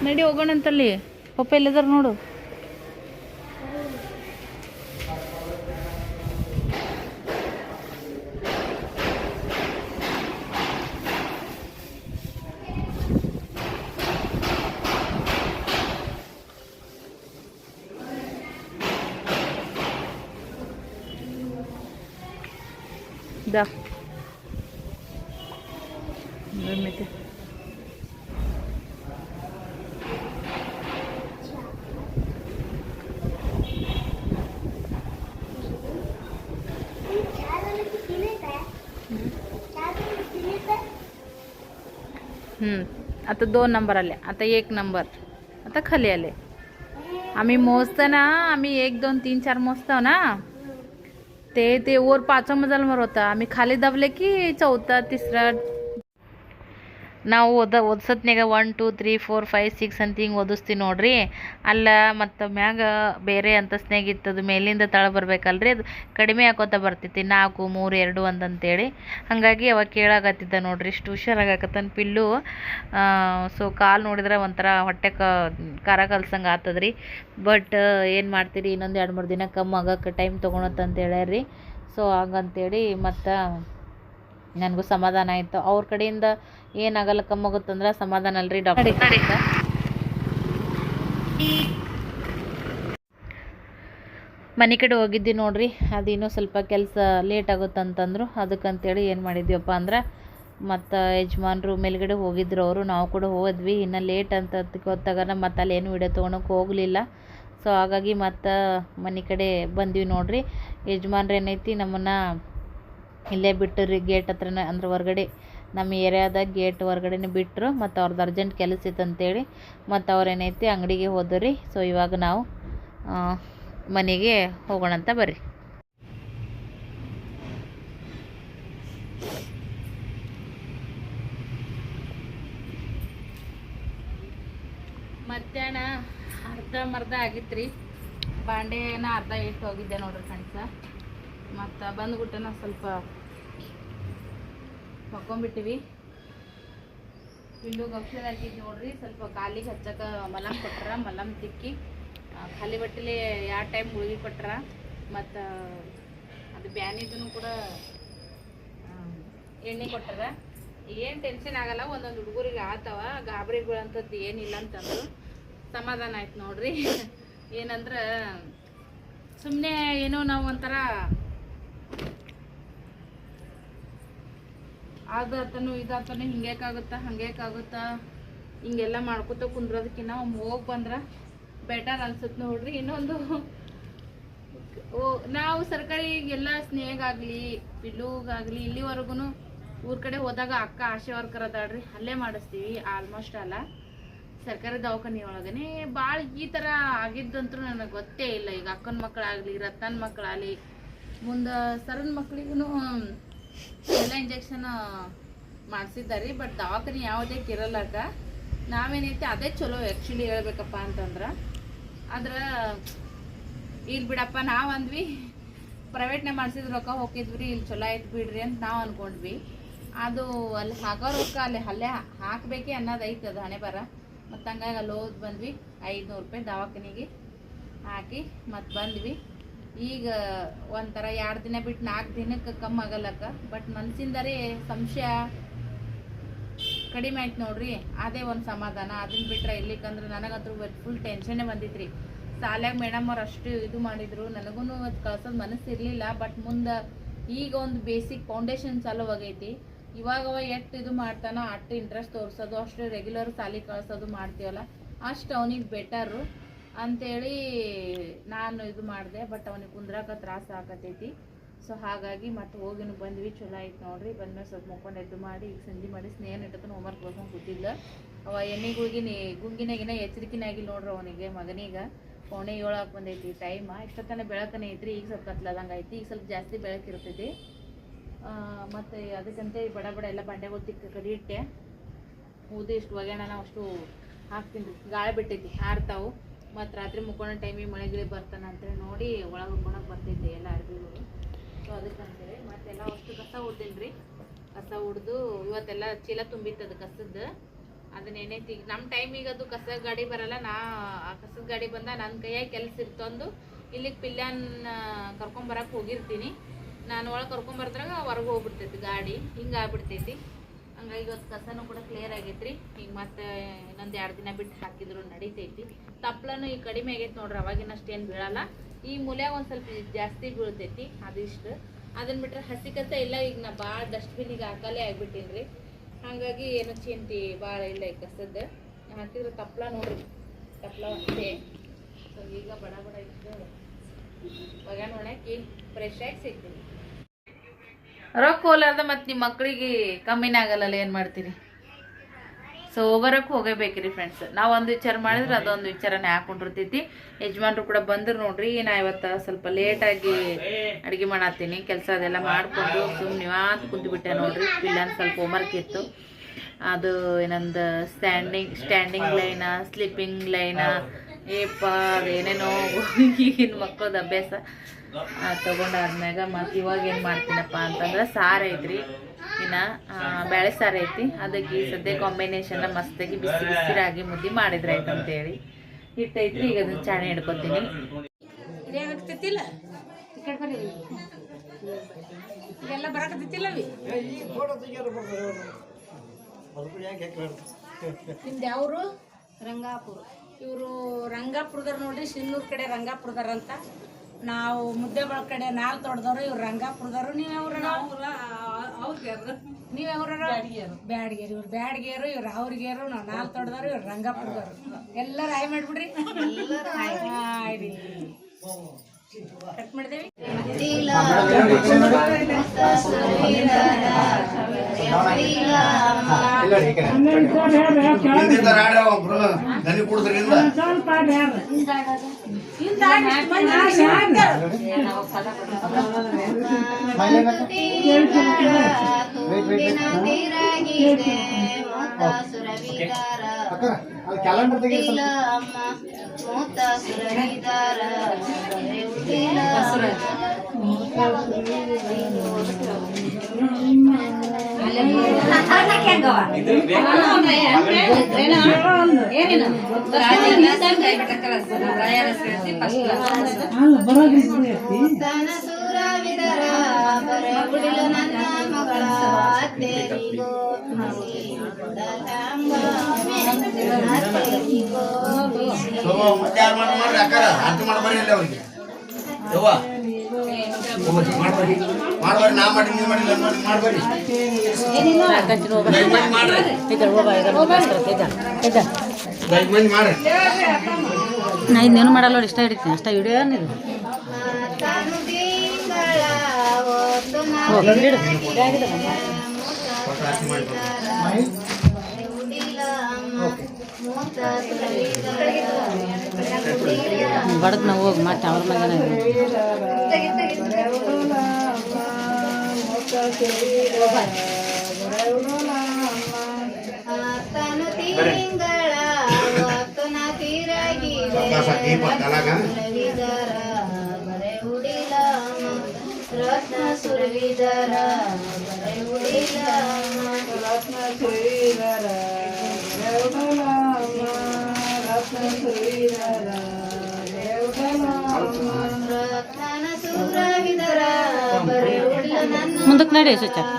ನಡಿ ಹೋಗೋಣಂತಲ್ಲಿ ಪಪ್ಪ ಎಲ್ಲಿದಾರ ನೋಡು ದಾ. आता दोन नंबर आले. आता एक नंबर. आता खाली आले. आम्ही मोजतो ना आम्ही एक दोन तीन चार मोजतो ना. ते ते वर पाचवा मजलवर होता. आम्ही खाली दाबले की चौथा तिसरा ನಾವು ಓದ ಓದ್ಸತ್ನ್ಯಾಗ one two three four five six ಅಂತ ಹಿಂಗೆ ಓದಿಸ್ತೀವಿ ನೋಡ್ರಿ. ಅಲ್ಲ ಮತ್ತು ಮ್ಯಾಗ ಬೇರೆ ಅಂತಸ್ನ್ಯಾಗ ಇತ್ತದು, ಮೇಲಿಂದ ತಳ ಬರ್ಬೇಕಲ್ರಿ, ಅದು ಕಡಿಮೆ ಆಕೋತ ಬರ್ತೈತಿ. ನಾಲ್ಕು, ಮೂರು, ಎರಡು, ಒಂದು ಅಂತೇಳಿ. ಹಾಗಾಗಿ ಅವಾಗ ಕೇಳಾಕತ್ತಿದ್ದ ನೋಡ್ರಿ, ಇಷ್ಟು ಹುಷಾರಾಗತ್ತನ್ ಪಿಲ್ಲು. ಸೊ ಕಾಲು ನೋಡಿದ್ರೆ ಒಂಥರ ಹೊಟ್ಟೆ ಖಾರ ಕಲ್ಸಂಗೆ ಆತದ್ರಿ. ಬಟ್ ಏನು ಮಾಡ್ತೀರಿ, ಇನ್ನೊಂದು ಎರಡು, ಮೂರು ದಿನ ಕಮ್ಮಿ ಆಗಕ್ಕೆ ಟೈಮ್ ತೊಗೊಳತ್ತಂತ ಸೊ ಹಂಗಂತೇಳಿ ಮತ್ತು, ನನಗೂ ಸಮಾಧಾನ ಆಯಿತು. ಅವ್ರ ಕಡೆಯಿಂದ ಏನಾಗಲ್ಲ ಕಮ್ಮಗುತ್ತಂದ್ರೆ ಸಮಾಧಾನ ಅಲ್ರಿ ಡಾಕ್ಟರ್ ಮನೆ ಕಡೆ ಹೋಗಿದ್ದಿ ನೋಡ್ರಿ ಅದೇನು ಸ್ವಲ್ಪ ಕೆಲಸ ಲೇಟ್ ಆಗುತ್ತಂತಂದ್ರು ಅದಕ್ಕಂತೇಳಿ ಏನು ಮಾಡಿದ್ವಿಪ್ಪ ಅಂದ್ರೆ ಮತ್ತು ಯಜಮಾನ್ರು ಮೇಲ್ಗಡೆ ಹೋಗಿದ್ರು ಅವರು ನಾವು ಕೂಡ ಹೋದ್ವಿ. ಇನ್ನು ಲೇಟ್ ಅಂತ ಗೊತ್ತಾಗಲ್ಲ ಮತ್ತು ಅಲ್ಲಿ ಏನು ವಿಡಿಯೋ ತೊಗೊಳಕ್ಕೆ ಹೋಗಲಿಲ್ಲ. ಸೊ ಹಾಗಾಗಿ ಮತ್ತು ಮನೆ ಕಡೆ ಬಂದ್ವಿ ನೋಡ್ರಿ. ಯಜಮಾನ್ರು ಏನೈತಿ ನಮ್ಮನ್ನು ಇಲ್ಲೇ ಬಿಟ್ಟರಿ ಗೇಟ್ ಹತ್ರನೇ ಅಂದ್ರೆ ಹೊರ್ಗಡೆ ನಮ್ಮ ಏರಿಯಾದಾಗ ಗೇಟ್ ಹೊರ್ಗಡೆನೆ ಬಿಟ್ಟರು ಮತ್ತು ಅವ್ರದ್ದು ಅರ್ಜೆಂಟ್ ಕೆಲಸ ಇತ್ತು ಅಂತೇಳಿ ಮತ್ತು ಅವ್ರೇನೈತಿ ಅಂಗಡಿಗೆ ಹೋದ್ರಿ. ಸೊ ಇವಾಗ ನಾವು ಮನೆಗೆ ಹೋಗೋಣ ಅಂತ ಬರ್ರಿ. ಮಧ್ಯಾಹ್ನ ಅರ್ಧ ಮರ್ಧ ಆಗಿತ್ತು ರೀ ಬಾಂಡೆನ ಅರ್ಧ ಇಟ್ಟು ಹೋಗಿದ್ದೆ ನೋಡ್ರಿ ಕಣ್ಸ ಮತ್ತು ಬಂದ್ಬಿಟ್ಟನ ಸ್ವಲ್ಪ ಮಕ್ಕೊಂಬಿಟ್ಟಿವಿ ಇಲ್ಲೂ ಔಷಧ ಹಾಕಿದ್ದು ನೋಡ್ರಿ, ಸ್ವಲ್ಪ ಕಾಲಿಗೆ ಹಚ್ಚಕ್ಕೆ ಮಲಮ್ ಕೊಟ್ರ, ಮಲಮ್ ತಿಕ್ಕಿ ಖಾಲಿ ಬಟ್ಟೆಲಿ ಯಾವ ಟೈಮ್ ಮುಳುಗಿ ಕೊಟ್ರ, ಮತ್ತು ಅದು ಬ್ಯಾನಿದೂ ಕೂಡ ಎಣ್ಣೆ ಕೊಟ್ಟಾರ ಏನು ಟೆನ್ಷನ್ ಆಗಲ್ಲ, ಒಂದೊಂದು ಹುಡುಗರಿಗೆ ಆತವ ಗಾಬರಿಗಳಂಥದ್ದು ಏನಿಲ್ಲ ಅಂತಂದ್ರು ಸಮಾಧಾನ ಆಯ್ತು ನೋಡ್ರಿ. ಏನಂದ್ರೆ ಸುಮ್ಮನೆ ಏನೋ ನಾವು ಒಂಥರ ಅದಾತನು ಇದಾತನು ಹಿಂಗ್ಯಾಕಾಗುತ್ತಾ ಹಂಗ್ಯಾಕಾಗುತ್ತಾ ಹಿಂಗೆಲ್ಲ ಮಾಡ್ಕೊತ ಕುಂದ್ರೋದಕ್ಕಿಂತ ಹೋಗಿ ಬಂದ್ರೆ ಬೆಟರ್ ಅನ್ಸುತ್ತೆ ನೋಡ್ರಿ. ಇನ್ನೊಂದು ಓ, ನಾವು ಸರ್ಕಾರಿ ಎಲ್ಲ ಸ್ನೇಹಾಗಲಿ ಪಿಲ್ಲೂಗಾಗಲಿ ಇಲ್ಲಿವರೆಗೂ ಊರ ಕಡೆ ಹೋದಾಗ ಅಕ್ಕ ಆಶಾ ವರ್ಕರ್ ಅದಾಳ್ರಿ. ಅಲ್ಲೇ ಮಾಡಿಸ್ತೀವಿ ಆಲ್ಮೋಸ್ಟ್ ಅಲ್ಲ. ಸರ್ಕಾರಿ ದವಾಖಾನೆ ಒಳಗನೆ ಭಾಳ ಈ ಥರ ಆಗಿದ್ದಂತೂ ನನಗೆ ಗೊತ್ತೇ ಇಲ್ಲ. ಈಗ ಅಕ್ಕನ ಮಕ್ಕಳಾಗಲಿ ರತ್ನನ ಮಕ್ಕಳಾಗಲಿ ಮುಂದೆ ಸರನ್ ಮಕ್ಳಿಗೂ ಎಲ್ಲ ಇಂಜೆಕ್ಷನ್ ಮಾಡಿಸಿದ್ದಾರೆ ಬಟ್ ದವಾಖಾನೆ ಯಾವುದೇ ಕಿರಲ್ಲಕ್ಕ ನಾವೇನೈತಿ, ಅದೇ ಚಲೋ ಆ್ಯಕ್ಚುಲಿ ಹೇಳ್ಬೇಕಪ್ಪ ಅಂತಂದ್ರೆ. ಆದ್ರೆ ಇಲ್ಲಿ ಬಿಡಪ್ಪ, ನಾವು ಅಂದ್ವಿ, ಪ್ರೈವೇಟ್ನೇ ಮಾಡಿಸಿದ ರೊಕ್ಕ ಹೋಗಿದ್ವಿ ಇಲ್ಲಿ ಚಲೋ ಆಯ್ತು ಬಿಡ್ರಿ ಅಂತ ನಾವು ಅಂದ್ಕೊಂಡ್ವಿ ಅದು ಅಲ್ಲಿ ಹಾಕೋ ರೊಕ್ಕ ಅಲ್ಲಿ ಅಲ್ಲೇ ಹಾಕಬೇಕೆ ಅನ್ನೋದು ಐತೆ ಅದು ಹಣೆ ಬರ ಮತ್ತು ಹಂಗಾಗಿ ಅಲ್ಲಿ ಹೋದ್ ಬಂದ್ವಿ, ಐದುನೂರು ರೂಪಾಯಿ ದವಾಖಾನಿಗೆ ಹಾಕಿ ಮತ್ತು ಬಂದ್ವಿ. ಈಗ ಒಂಥರ ಎರಡು ದಿನ ಬಿಟ್ಟು ನಾಲ್ಕು ದಿನಕ್ಕೆ ಕಮ್ಮಿ ಆಗಲ್ಲಕ್ಕ ಬಟ್ ಮನ್ಸಿಂದರೆ ಸಂಶಯ ಕಡಿಮೆ ಆಯ್ತು ನೋಡ್ರಿ. ಅದೇ ಒಂದು ಸಮಾಧಾನ. ಅದನ್ನ ಬಿಟ್ರೆ ಇರ್ಲಿಕ್ಕಂದ್ರೆ ನನಗಂತೂ ಫುಲ್ ಟೆನ್ಷನ್ನೇ ಬಂದಿತ್ರಿ. ಸಾಲ್ಯಾಗ ಮೇಡಮ್ ಅವ್ರು ಅಷ್ಟು ಇದು ಮಾಡಿದ್ರು. ನನಗೂ ಅದು ಕಳ್ಸೋದು ಮನಸ್ಸು ಇರಲಿಲ್ಲ ಬಟ್ ಮುಂದೆ ಈಗ ಒಂದು ಬೇಸಿಕ್ ಫೌಂಡೇಶನ್ ಚಾಲು ಆಗೈತಿ. ಇವಾಗ ಅವ ಎಷ್ಟು ಇದು ಮಾಡ್ತಾನೋ ಅಷ್ಟು ಇಂಟ್ರೆಸ್ಟ್ ತೋರಿಸೋದು, ಅಷ್ಟು ರೆಗ್ಯುಲರ್ ಸಾಲಿ ಕಳ್ಸೋದು ಮಾಡ್ತೀವಲ್ಲ, ಅಷ್ಟು ಅವನಿಗೆ ಬೆಟರು ಅಂತೇಳಿ ನಾನು ಇದು ಮಾಡಿದೆ ಬಟ್ ಅವನಿಗೆ ಕುಂದ್ರಾಕ ತ್ರಾಸ ಆಕತೈತಿ. ಸೊ ಹಾಗಾಗಿ ಮತ್ತೆ ಹೋಗಿನೂ ಬಂದ್ವಿ, ಚಲೋ ಆಯ್ತು ನೋಡ್ರಿ. ಬಂದ್ಮೇಲೆ ಸ್ವಲ್ಪ ಮುಕ್ಕೊಂಡು ಎದ್ದು ಮಾಡಿ, ಈಗ ಸಂಜೆ ಮಾಡಿ ಸ್ನೇಹ ಇಟ್ಟತನ ಹೋಮ್ವರ್ಕ್ ಬರ್ಕೊಂಡು ಕೂತಿದ್ದ ಅವ ಎಣ್ಣೆ ನೀ ಗುಂಗಿನಾಗಿನ ಎಚ್ಚರಿಕೆನಾಗಿಲ್ಲ ನೋಡ್ರಿ ಅವನಿಗೆ ಮಗನೀಗ. ಪೌಣೆ ಏಳಾಕ್ ಬಂದೈತಿ ಟೈಮ್ ಇಷ್ಟೊತ್ತನ ಬೆಳಕನೇ ಐತ್ರಿ, ಈಗ ಸ್ವಲ್ಪ ಕತ್ಲದಂಗೆ ಐತಿ. ಈಗ ಸ್ವಲ್ಪ ಜಾಸ್ತಿ ಬೆಳಕಿರ್ತೈತಿ ಮತ್ತು ಅದಕ್ಕಂತೆ ಬಡ ಬಡ ಎಲ್ಲ ಬಂಡೆಗಳು ತಿಕ್ಕ ಕಡಿ ಇಟ್ಟೆ. ಊದಿ ಇಷ್ಟು ಒಗ್ಯಾಣ ಅಷ್ಟು ಹಾಕ್ತೀನಿ. ಗಾಳಿ ಬಿಟ್ಟೈತಿ, ಆರ್ತಾವು. ಮತ್ತು ರಾತ್ರಿ ಮುಕ್ಕೋಣ ಟೈಮಿಗೆ ಮಳೆ ಗಿಳಿ ಬರ್ತಾನೆ ಅಂತೇಳಿ ನೋಡಿ ಒಳಗೆ ಹೋಗೋಣಕ್ಕೆ ಬರ್ತಿದ್ದೆ ಎಲ್ಲ ಅರ್ಬಿಗಳು ಸೊ ಅದಕ್ಕಂತೇಳಿ ಮತ್ತೆಲ್ಲ ಅಷ್ಟು ಕಸ ಹೊಡ್ದೀನಿ ರೀ ಕಸ ಹೊಡೆದು ಇವತ್ತೆಲ್ಲ ಚೀಲ ತುಂಬಿತ್ತು ಅದು ಕಸದ್ದು ಅದನ್ನೇನೇ ಈಗ ನಮ್ಮ ಟೈಮಿಗೆ ಅದು ಕಸ ಗಾಡಿ ಬರಲ್ಲ. ನಾ ಆ ಕಸದ ಗಾಡಿ ಬಂದ ನನ್ನ ಕೈಯಾಗ ಕೆಲಸ ಇರ್ತಂದು ಇಲ್ಲಿಗೆ ಪಿಲ್ಯಾನ್ ಕರ್ಕೊಂಬರಕ್ಕೆ ಹೋಗಿರ್ತೀನಿ. ನಾನು ಒಳಗೆ ಕರ್ಕೊಂಬರ್ದ್ರಾಗ ಹೊರಗೆ ಹೋಗ್ಬಿಡ್ತೈತಿ ಗಾಡಿ. ಹಿಂಗೆ ಆಗ್ಬಿಡ್ತೈತಿ. ಹಂಗಾಗಿ ಇವತ್ತು ಕಸನೂ ಕೂಡ ಕ್ಲಿಯರ್ ಆಗೈತ್ರಿ. ಈಗ ಮತ್ತೆ ಇನ್ನೊಂದು ಎರಡು ದಿನ ಬಿಟ್ಟು ಹಾಕಿದ್ರು ನಡಿತೈತಿ. ತಪ್ಲನು ಈಗ ಕಡಿಮೆ ಆಗೈತೆ ನೋಡ್ರಿ, ಅವಾಗಿನಷ್ಟು ಏನು ಬೀಳಲ್ಲ. ಈ ಮೂಲ್ಯಾಗ ಒಂದು ಸ್ವಲ್ಪ ಜಾಸ್ತಿ ಬೀಳ್ತೈತಿ, ಅದಿಷ್ಟು. ಅದನ್ನ ಬಿಟ್ರೆ ಹಸಿ ಕಸ ಇಲ್ಲ, ಈಗ ನಾ ಭಾಳ ಡಸ್ಟ್ಬಿನ್ನಿಗೆ ಹಾಕಲೇ ಆಗ್ಬಿಟ್ಟಿನಿ ರೀ ಹಾಗಾಗಿ ಏನು ಚಿಂತೆ ಭಾಳ ಇಲ್ಲ ಈ ಕಸದ್ದು ಹಾಕಿದ್ರೆ ತಪ್ಲ ನೋಡ್ರಿ, ತಪ್ಲ ಒಂದೇ ಸೊ ಈಗ ಬಡ ಬಡ ಇಟ್ಟು ಒಗ್ಯಾಣ ಒಣಕಿ ಫ್ರೆಶ್ ಆಗಿ ಸಿಗ್ತೀನಿ. ರೊಕ್ಕ ಹೋಲಾರ್ದ ಮತ್ತು ನಿಮ್ಮ ಮಕ್ಕಳಿಗೆ ಕಮ್ಮಿನೇ ಆಗಲ್ಲ ಏನು ಮಾಡ್ತೀರಿ? ಸೊ ಹೋಗೋರಕ್ಕೆ ಹೋಗಬೇಕ್ರಿ ಫ್ರೆಂಡ್ಸ್ ನಾವು ಒಂದು ವಿಚಾರ ಮಾಡಿದ್ರೆ ಅದೊಂದು ವಿಚಾರನೇ ಹಾಕೊಂಡಿರ್ತೈತಿ. ಯಜಮಾನ್ರು ಕೂಡ ಬಂದ್ರು ನೋಡ್ರಿ ನಾ ಇವತ್ತು ಸ್ವಲ್ಪ ಲೇಟಾಗಿ ಅಡುಗೆ ಮಾಡತ್ತೀನಿ ಕೆಲಸ ಅದೆಲ್ಲ ಮಾಡಿಕೊಂಡು ಸುಮ್ಮನೆ ನಿವಾಂತ ಕುಂತ್ಬಿಟ್ಟೆ ನೋಡ್ರಿ. ಪಿಲ್ಲನ್ ಸ್ವಲ್ಪ ಹೋಮ್ವರ್ಕ್ ಇತ್ತು. ಅದು ಏನಂದ standing standing line sleeping line ಏಪ ಅದೇನೇನೋ ಈಗಿನ ಮಕ್ಕಳದ ಅಭ್ಯಾಸ. ತೊಗೊಂಡಾದ್ಮ್ಯಾಗ ಮತ್ತು ಇವಾಗ ಏನು ಮಾಡ್ತೀನಪ್ಪ ಅಂತಂದ್ರೆ ಸಾರು ಐತ್ರಿ. ಇನ್ನು ಬೇಳೆ ಸಾರು ಐತಿ. ಅದಕ್ಕೆ ಈ ಸದ್ಯ ಕಾಂಬಿನೇಷನ್ನ ಮಸ್ತಾಗಿ ಬಿಸಿ ಬಿಸಿ ರಾಗಿ ಮುದ್ದೆ ಮಾಡಿದ್ರೆ ಆಯ್ತು ಅಂತೇಳಿ ಹಿಟ್ಟೈತ್ರಿ, ಈಗ ಅದನ್ನ ಚಾಣೆ ಹಿಡ್ಕೊತೀನಿ. ಇದೇನಾಗ್ತೈತಿಲ್ಲ ಈ ಬರಾಕತ್ತೈತಿಲ್ಲ ಅವಿ? ನಿಮ್ದು ರಂಗಾಪುರ. ಇವರು ರಂಗಾಪುರದವ್ರು ನೋಡ್ರಿ ಶಿನ್ನೂರ್ ಕಡೆ ರಂಗಾಪುರದವ್ರ ಅಂತ. ನಾವು ಮುದ್ದೆ ಕಡೆ ನಾಲ್ ತೊಡ್ದವ್ರು ಇವ್ರು ರಂಗಾಪುರದವ್ರು ನೀವು ನೀವ್ರ ಬ್ಯಾಡ್ಗೇರಿ. ಇವ್ರು ಬ್ಯಾಡ್ಗೇರು ಇವ್ರು ಅವ್ರಿಗೇರು. ನಾವು ನಾಲ್ ತೊಡ್ದವ್ರು ಇವ್ರು ರಂಗಾಪುರದವ್ರು ಎಲ್ಲರೂ ಆಯ್ ಮಾಡ್ಬಿಡ್ರಿ. ಹಾಯ್. ರೀ ಕಟ್ ಮಾಡಿದೇವಿ? ಹಿಂದಿಂದ ರಾಡ ಒಬ್ರು ದನಿ ಕುಡಿದ್ರಿಂದ ಕ್ಯಾಲೆಂಡರ್ ಯಾರು ಮಾಡಿ ಮಾಡ್ರಿ ಅಕ್ಕಾರ ಆರತಿ ಮಾಡ್ಬಾರಿ ಅಲ್ಲಿ ಅವ್ರಿಗೆ ಯವ್ವ ಮಾಡ್ಬಾರಿ ಮಾಡ್ಬೇಡಿ. ನಾ ಮಾಡಿ ನೀವು ಮಾಡಿ ಮಾಡ್ಬೇಡಿ. ಮಾಡ್ರಿ. ನಾ ಇನ್ನೇನು ಮಾಡಲ್ಲ ನೋಡಿ ಇಷ್ಟ ಹಿಡಿತೀನಿ ಅಷ್ಟ ಹಿಡಿಯೋ ನೀವು ಕೊಟ್ರೆ ಆರತಿ ಮಾಡಿ ಬಡದ್ ನಾವು ಹೋಗಿ ಮತ್ತೆ ಅವ್ರ ಮಗನ. ಸ್ವಪ್ನ ದೀಪ ತಲಾಗ ರತ್ನ ಸುರವಿದರ ಬರೆ ಉಡಿಲ ರತ್ನ ಸುರವಿದರ ರತ್ನ ಸುರವಿದರ ಬರೆ ಉಡಿಲ ನನ್ನ ಮುಂದಕ್ಕೆ ನಡಿ ಸುಚ್ಚ ಮಾವಾರಿ ಗೋಪಿಸಿ ಕೊಡರೆ ముందుకు నడేసి వచ్చాక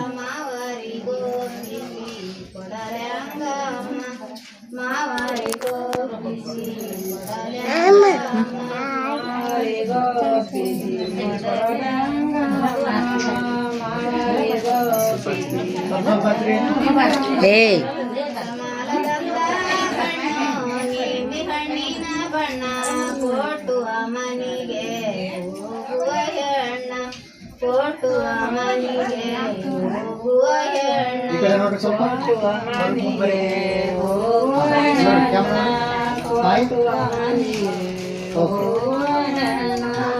ఏ ಹೆಣ್ಣ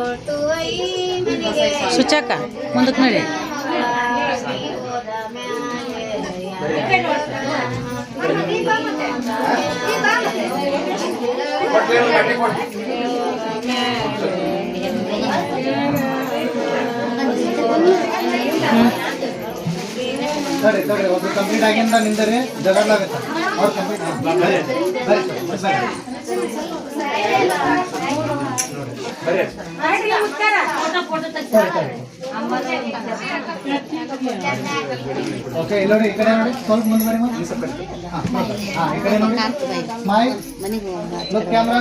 ಕೊಟ್ಟುವ ಈ ಮನಿಗೆ ಸುಚ್ಚಕ್ಕ ಮುಂದಕ್ಕೆ ನಡಿ. ಕೊಟ್ರೇನು ಬಟ್ಟೆ ಕೊಟ್ಟು ಸರಿ ಸರಿ ಒಬ್ರು ಕಂಪ್ಲೀಟ್ ಆಗಿಂದ ನಿಂದರೆ ಜಗಳಾಗುತ್ತೆ ಅವ್ರು ಕಂಪ್ಲೀಟ್ ಬರ್ರಿ ಬರ್ರಿ ಸರ್, ಬರ್ರಿ. ಸರಿ ಸರಿ ಓಕೆ ಇಲ್ಲಿ ನೋಡಿ ಈ ಕಡೆ ನೋಡಿ ಸ್ವಲ್ಪ ಮುಂದೆ ಬನ್ನಿ ಮಾ. ಹಾ, ಹಾ ಈ ಕಡೆ ನೋಡಿ ಸ್ಮೈಲ್ ಲುಕ್ ಕ್ಯಾಮ್ರಾ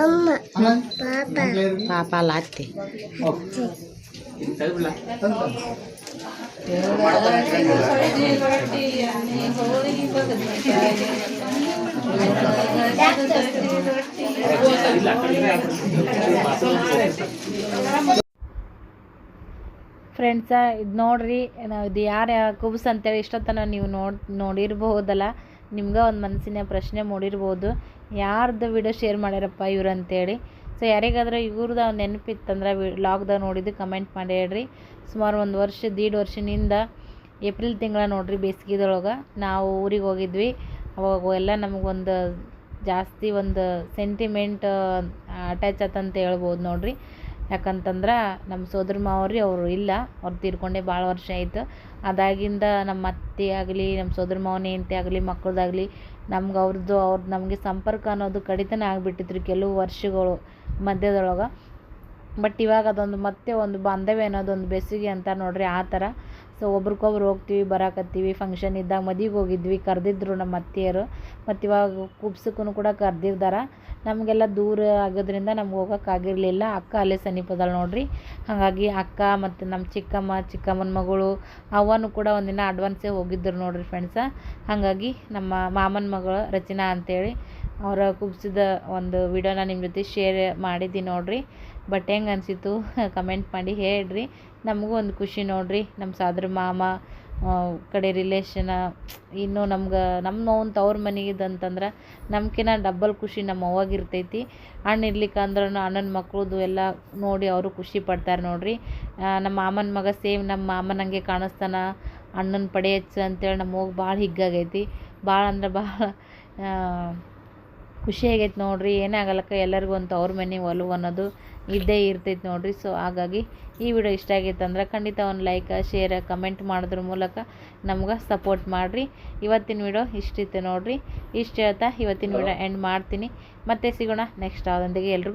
ಅಮ್ಮ ಆನಂದ್ ಪಾಪ ಲಾತಿ ಓಕೆ ತಂದು ತಂದು. ಫ್ರೆಂಡ್ಸ ಇದು ನೋಡ್ರಿ ಇದು ಯಾರು ಕುಬ್ಸ್ ಅಂತೇಳಿ ಇಷ್ಟೊತ್ತನ ನೀವು ನೋಡಿ, ನೋಡಿರ್ಬಹುದಲ್ಲ? ನಿಮ್ಗೆ ಒಂದು ಮನಸ್ಸಿನ ಪ್ರಶ್ನೆ ಮೂಡಿರ್ಬೋದು. ಯಾರ್ದು ವಿಡಿಯೋ ಶೇರ್ ಮಾಡ್ಯಾರಪ್ಪ ಇವ್ರು ಅಂತೇಳಿ? ಸೊ ಯಾರಿಗಾದ್ರೂ ಇವ್ರದ್ದು ನೆನಪಿತ್ತಂದ್ರೆ ಲಾಗ್ದಾಗ ನೋಡಿದ್ದು ಕಮೆಂಟ್ ಮಾಡಿ ಹೇಳ್ರಿ. ಸುಮಾರು ಒಂದು ವರ್ಷ, ದೀಡ್ ವರ್ಷದಿಂದ ಏಪ್ರಿಲ್ ತಿಂಗಳ ನೋಡ್ರಿ ಬೇಸಿಗೆದೊಳಗೆ. ನಾವು ಊರಿಗೆ ಹೋಗಿದ್ವಿ. ಅವಾಗ ಎಲ್ಲ ನಮಗೊಂದು ಜಾಸ್ತಿ ಒಂದು ಸೆಂಟಿಮೆಂಟ್ ಅಟ್ಯಾಚ್ ಆತಂತ ಹೇಳ್ಬೋದು ನೋಡ್ರಿ. ಯಾಕಂತಂದ್ರೆ ನಮ್ಮ ಸೋದರ ಮಾವ್ರಿ ಅವರು ಇಲ್ಲ. ಅವ್ರು ತೀರ್ಕೊಂಡೆ ಭಾಳ ವರ್ಷ ಆಯಿತು. ಅದಾಗಿಂದ ನಮ್ಮ ಅತ್ತೆ ಆಗಲಿ ನಮ್ಮ ಸೋದರ ಮಾವನ ಹೆಂಡ್ತಿ ಆಗಲಿ ಮಕ್ಕಳದಾಗಲಿ ನಮ್ಗೆ ಅವ್ರದ್ದು ಅವ್ರದ್ದು ನಮಗೆ ಸಂಪರ್ಕ ಅನ್ನೋದು ಕಡಿತನೇ ಆಗಿಬಿಟ್ಟಿದ್ರು ಕೆಲವು ವರ್ಷಗಳು ಮಧ್ಯದೊಳಗೆ. ಬಟ್ ಇವಾಗ ಅದೊಂದು ಮತ್ತೆ ಒಂದು ಬಾಂಧವ್ಯ ಅನ್ನೋದೊಂದು ಬೆಸುಗೆ ಅಂತ ನೋಡ್ರಿ ಆ ಥರ. ಸೊ ಒಬ್ರಿಗೊಬ್ರು ಹೋಗ್ತೀವಿ, ಬರಾಕತ್ತೀವಿ ಫಂಕ್ಷನ್ ಇದ್ದಾಗ ಮದಿಗೆ ಹೋಗಿದ್ವಿ, ಕರೆದಿದ್ರು ನಮ್ಮ ಅತ್ತೆಯರು. ಮತ್ತು ಇವಾಗ ಕುಬ್ಸಕ್ಕೂ ಕೂಡ ಕರೆದಿರ್ದಾರ. ನಮಗೆಲ್ಲ ದೂರ ಆಗೋದ್ರಿಂದ ನಮ್ಗೆ ಹೋಗೋಕ್ಕಾಗಿರಲಿಲ್ಲ ಅಕ್ಕ ಅಲ್ಲೇ ಸಮೀಪದಲ್ಲಿ ನೋಡ್ರಿ. ಹಾಗಾಗಿ ಅಕ್ಕ ಮತ್ತು ನಮ್ಮ ಚಿಕ್ಕಮ್ಮ, ಚಿಕ್ಕಮ್ಮನ ಮಗಳು ಅವನು ಕೂಡ ಒಂದಿನ ಅಡ್ವಾನ್ಸೇ ಹೋಗಿದ್ದರು ನೋಡ್ರಿ ಫ್ರೆಂಡ್ಸ ಹಾಗಾಗಿ ನಮ್ಮ ಮಾಮನ ಮಗಳು ರಚನಾ ಅಂತೇಳಿ, ಅವರ ಕುಬ್ಸಿದ ಒಂದು ವಿಡಿಯೋನ ನಿಮ್ಮ ಜೊತೆ ಶೇರ್ ಮಾಡಿದ್ದೀನಿ ನೋಡ್ರಿ. ಬಟ್ ಹೆಂಗೆ ಅನಿಸಿತು ಕಮೆಂಟ್ ಮಾಡಿ ಹೇಳ್ರಿ. ನಮಗೂ ಒಂದು ಖುಷಿ ನೋಡಿರಿ. ನಮ್ಮ ಸಾದ್ರ ಮಾಮ ಕಡೆ ರಿಲೇಷನ ಇನ್ನೂ ನಮ್ಗೆ ನಮ್ಮ ನೋವು ತವ್ರ ಮನೆಗಿದಂತಂದ್ರೆ ನಮ್ಕಿನ್ನ ಡಬ್ಬಲ್ ಖುಷಿ ನಮ್ಮ ಅವ್ವಾಗಿರ್ತೈತಿ. ಅಣ್ಣ ಇರ್ಲಿಕ್ಕೆ ಅಂದ್ರೆ ಅಣ್ಣನ ಮಕ್ಕಳದ್ದು ಎಲ್ಲ ನೋಡಿ ಅವರು ಖುಷಿ ಪಡ್ತಾರೆ ನೋಡ್ರಿ. ನಮ್ಮ ಮಾಮನ ಮಗ ಸೇಮ್ ನಮ್ಮ ಮಾಮನಂಗೆ ಕಾಣಿಸ್ತಾನ. ಅಣ್ಣನ ಪಡೆ ಹೆಚ್ಚು ಅಂತೇಳಿ ನಮ್ಮ ಭಾಳ ಹಿಗ್ಗಾಗೈತಿ. ಭಾಳ ಅಂದ್ರೆ ಭಾಳ ಖುಷಿ ಆಗೈತೆ ನೋಡ್ರಿ. ಏನೇ ಆಗಲ್ಲಕ್ಕ ಎಲ್ಲರಿಗೂ ಒಂದು ಅವ್ರ ಮನೆ ಒಲವು ಅನ್ನೋದು. ಇದ್ದೇ ಇರ್ತೈತೆ ನೋಡಿರಿ. ಸೊ ಹಾಗಾಗಿ ಈ ವಿಡಿಯೋ ಇಷ್ಟ ಆಗೈತೆ ಅಂದ್ರೆ ಖಂಡಿತ ಒಂದು ಲೈಕ್ ಶೇರ್ ಕಮೆಂಟ್ ಮಾಡೋದ್ರ ಮೂಲಕ ನಮ್ಗೆ ಸಪೋರ್ಟ್ ಮಾಡಿರಿ. ಇವತ್ತಿನ ವಿಡಿಯೋ ಇಷ್ಟಿತ್ತು ನೋಡಿರಿ. ಇಷ್ಟು ಹೇಳ್ತಾ ಇವತ್ತಿನ ವಿಡಿಯೋ ಎಂಡ್ ಮಾಡ್ತೀನಿ. ಮತ್ತೆ ಸಿಗೋಣ ನೆಕ್ಸ್ಟ್ ಅದೊಂದಿಗೆ ಎಲ್ರಿಗೂ.